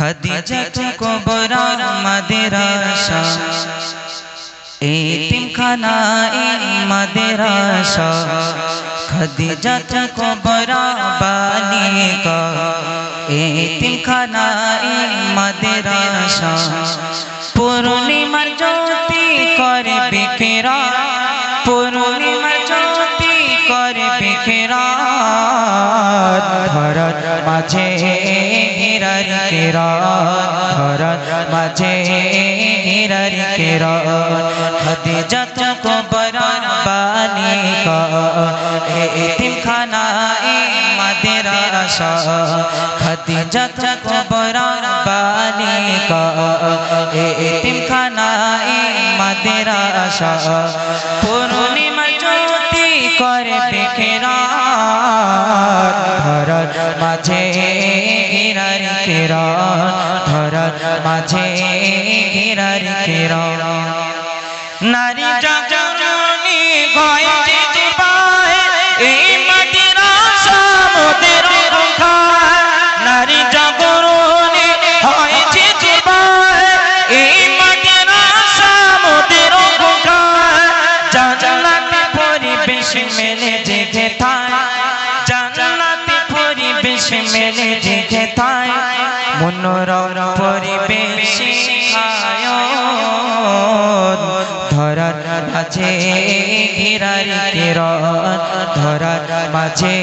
খাদিজা কুবরা মাদেরাসা এতিম খানা মাদেরাসা খাদিজা কুবরা, বালিকা। এতিম খানা মাদেরাসা পূর্ণিমার জ্যোতি করে? বিকেরা পূর্ণিমার জ্যোতি করে? বিকেরা ধরত মাঝে হিরার কেরা ধরত মাঝে হিরার কেরা খাদিজা তো বরান বালিকা এতিম খানা মাদেরাসা খাদিজা তো বরান বালিকা এতিম খানা মাদেরাসা পূর্ণিমা জ্যোতি করে বিকেরা ধরত মাঝে হিরার কেরা ধরার মাঝে হিরার কেরা নারী মনোরম পরিবেশ ধরার মাঝে ঘেরার কেরন ধরার মাঝে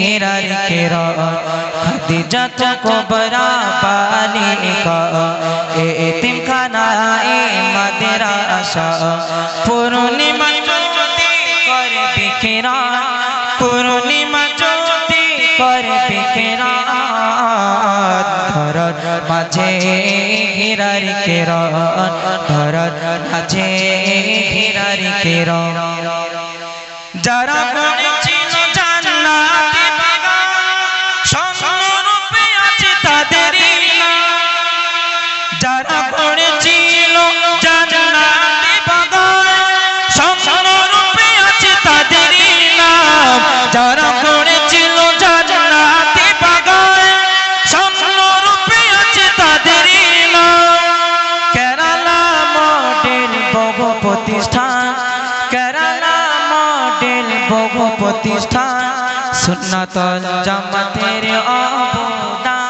ঘেরার কেরন খাদিজা তো কোবরা বালিকা এ এতিম খানা এ মাদেরা আশা। পূর্ণিমা করে বিকেরা ধরত হিরারি ঘেরার ভরত আছে হিরারি কেরন যারা গড়েছিল বহু প্রতিষ্ঠান সুন্নাতল জামাতের অবদান।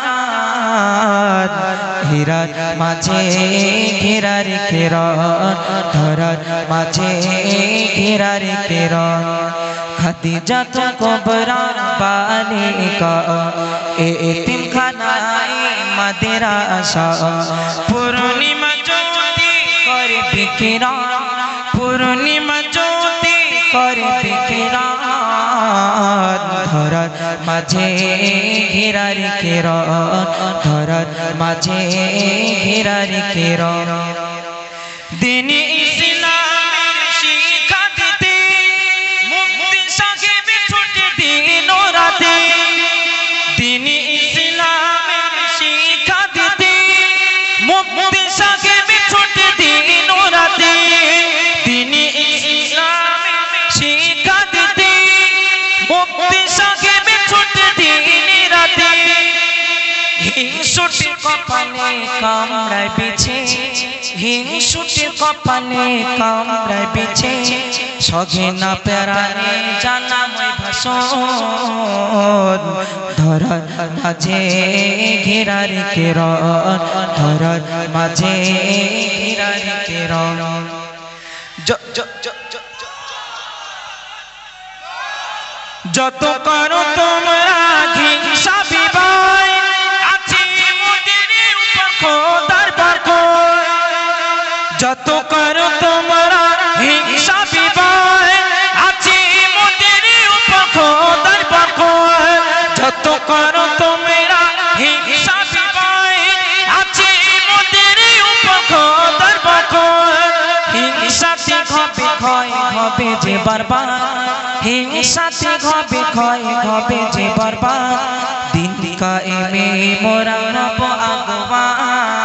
হীরার মাঝে ঘেরার কেরন ধরার মাঝে ঘেরার কেরন খাদিজা তো কবরা বালিকা। এ এতিম খানায় মাদেরা আশা পূর্ণিমা জ্যোতি করে বিকিরা পূর্ণিমা জ্যোতি করে ধরার মাঝে ঘেরার কেরন ধরার মাঝে ঘেরার কেরন দিন হিংসুটে কপালে কামড়ায় বিছে হিংসুটে কপালে কামড়ায় বিছে সগে না পেরানে জানাময় ভাষণ ধরার মাঝে ঘেরার কেরন ধরার মাঝে জ- জ- যত করো তোমরা যত করো তোমরা হিংসা বিবাই আছে মোদের উপর খোদার বরকত যত করো তোমরা হিংসা বিবাই আছে মোদের উপর খোদার বরকত হিংসাতে হবে ক্ষয় হবে যে বারবার হিংসাতে হবে ক্ষয় হবে যে বারবার। দিন কায়েমে মোরা হব আগবান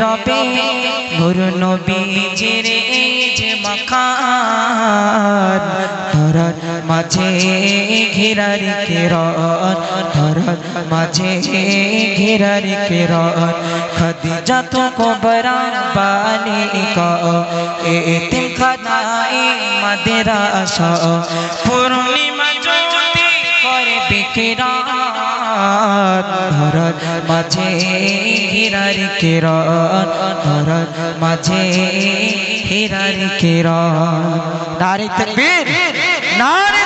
রবে নূর নবীজির এই যে ধরার মাঝে ঘেরার কেরন ধরার মাঝে ঘেরার কেরন খদিজা তো কবরা বালিকা এতিম খানাই মাদেরাসা। পূর্ণিমা জ্যোতি করে বিকিরাত ধরার মাঝে হীরার কিরণ ধরার মাঝে হীরার কিরণ। নারী তকবীর নারী